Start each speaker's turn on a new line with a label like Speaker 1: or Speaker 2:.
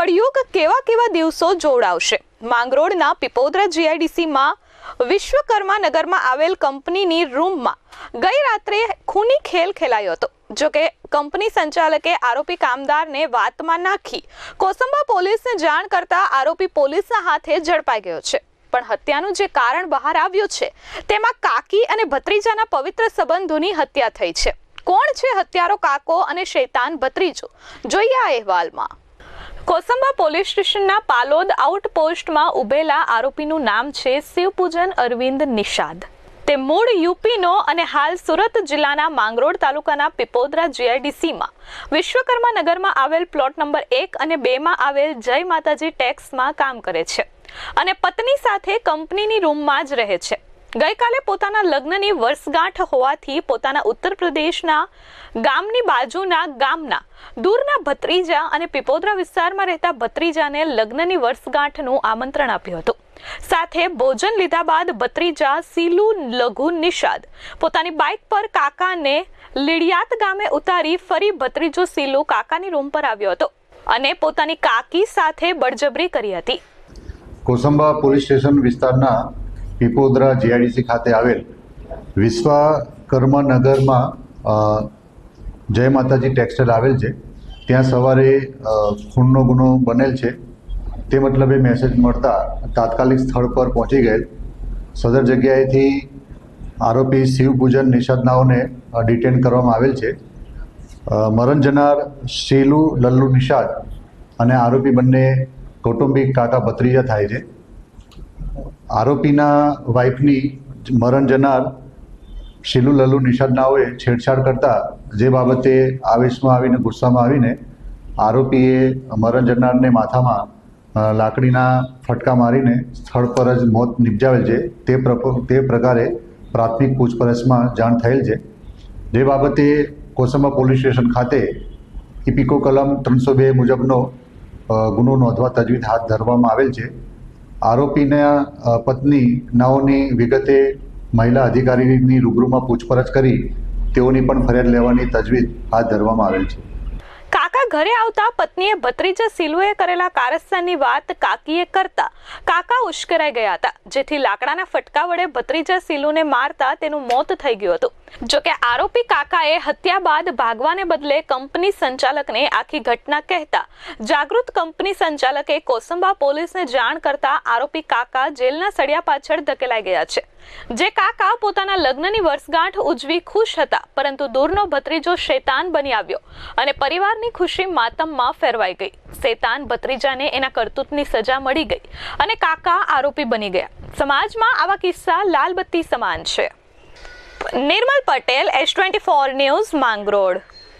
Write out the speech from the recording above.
Speaker 1: કળિયુગ કેવા કેવા દિવસો જોડાવશે? માંગરોળના પીપોદરા જીઆઈડીસીમાં વિશ્વકર્મા નગરમાં આવેલ કંપનીની રૂમમાં ગઈ રાત્રે ખૂની ખેલ ખેલાયો હતો. જો કે કંપની સંચાલકે આરોપી કામદારને વાતમાં નાખી. કોસંબા પોલીસને જાણ કરતા આરોપી પોલીસના હાથે ઝડપાઈ ગયો છે. પણ હત્યાનું જે કારણ બહાર આવ્યું છે, તેમાં કાકી અને ભત્રીજાના પવિત્ર સંબંધોની હત્યા થઈ છે. કોણ છે હત્યારો કાકો અને શૈતાન ભત્રીજો? જોઈએ આ અહેવાલમાં. કોસંબા પોલીસ સ્ટેશનના પાલોદ આઉટપોસ્ટમાં ઉભેલા આરોપીનું નામ છે શિવપૂજન અરવિંદ નિષાદ. તે મૂળ યુપીનો અને હાલ સુરત જિલ્લાના માંગરોળ તાલુકાના પીપોદરા જીઆઈડીસીમાં, વિશ્વકર્મા નગરમાં આવેલ પ્લોટ નંબર એક અને બેમાં આવેલ જય માતાજી ટેક્સમાં કામ કરે છે અને પત્ની સાથે કંપનીની રૂમમાં જ રહે છે. ગઈકાલે પોતાના લગ્નની વર્ષગાંઠ હોવાથી પોતાના ઉત્તર પ્રદેશના ગામની બાજુના ગામના દૂરના ભત્રીજા અને પીપોદરા વિસ્તારમાં રહેતા ભત્રીજાને લગ્નની વર્ષગાંઠનું આમંત્રણ આપ્યું હતું. સાથે ભોજન લીધા બાદ ભત્રીજા સીલુ લઘુ નિષાદ પોતાની બાઇક પર કાકાને લીડિયાત ગામે ઉતારી ફરી ભત્રીજો સીલુ કાકાની રૂમ પર આવ્યો હતો અને પોતાની કાકી સાથે બળજબરી કરી હતી.
Speaker 2: કોસંબા પોલીસ સ્ટેશન વિસ્તારના પીપોદરા જીઆઈડીસી ખાતે આવેલ વિશ્વકર્મા નગરમાં જય માતાજી ટેક્સટાઇલ આવેલ છે. ત્યાં સવારે ખૂનનો ગુનો બનેલ છે. તે મતલબે મેસેજ મળતા તાત્કાલિક સ્થળ પર પહોંચી ગયેલ. સદર જગ્યાએથી આરોપી શિવપૂજન નિષાદનાઓને ડિટેન કરવામાં આવેલ છે. મરણ જનાર શીલુ લલ્લુ નિષાદ અને આરોપી બંને કૌટુંબિક કાકા ભત્રીજા થાય છે. આરોપીના વાઇફની મરણ જનાર શીલુ લલ્લુ નિષાદનાઓએ છેડછાડ કરતા જે બાબતે આવેશમાં આવીને ગુસ્સામાં આવીને આરોપીએ મરણ જનારને માથામાં લાકડીના ફટકા મારીને સ્થળ પર જ મોત નિપજાવેલ છે. તે તે પ્રકારે પ્રાથમિક પૂછપરછમાં જાણ થયેલ છે. જે બાબતે કોસંબા પોલીસ સ્ટેશન ખાતે ઇપિકો કલમ ત્રણસો બે મુજબનો ગુનો નોંધવા તજવીજ હાથ ધરવામાં આવેલ છે. આરોપીના પત્ની નાઓની વિગતે મહિલા અધિકારીની રૂબરૂમાં પૂછપરછ કરી, તેઓની પણ ફરિયાદ લેવાની તજવીજ હાથ ધરવામાં આવેલ છે.
Speaker 1: કાકા ઘરે આવતા પત્નીએ ભત્રીજા સિલુએ કરેલા કારસ્તાનની વાત કાકીએ કરતા કાકા ઉશ્કેરાઈ ગયા હતા. જેથી લાકડાના ફટકા વડે ભત્રીજા સિલુને મારતા તેનું મોત થઈ ગયું હતું. જો કે આરોપી કાકાએ હત્યા બાદ ભાગવાને બદલે કંપની સંચાલકને આખી ઘટના કહેતા જાગૃત કંપની સંચાલકે કોસંબા પોલીસને જાણ કરતા આરોપી કાકા જેલના સળિયા પાછળ ધકેલાઈ ગયા છે. જે કાકા પોતાના લગ્નની વર્ષગાંઠ ઉજવી ખુશ હતા, પરંતુ દૂરનો ભત્રીજો શેતાન બની આવ્યો અને પરિવારની ખુશી માતમમાં ફેરવાઈ ગઈ. શેતાન ભત્રીજાને એના કરતૂતની સજા મળી ગઈ અને કાકા આરોપી બની ગયા. સમાજમાં આવા કિસ્સા લાલબત્તી સમાન છે. Nirmal Patel S twenty four news Mangrol.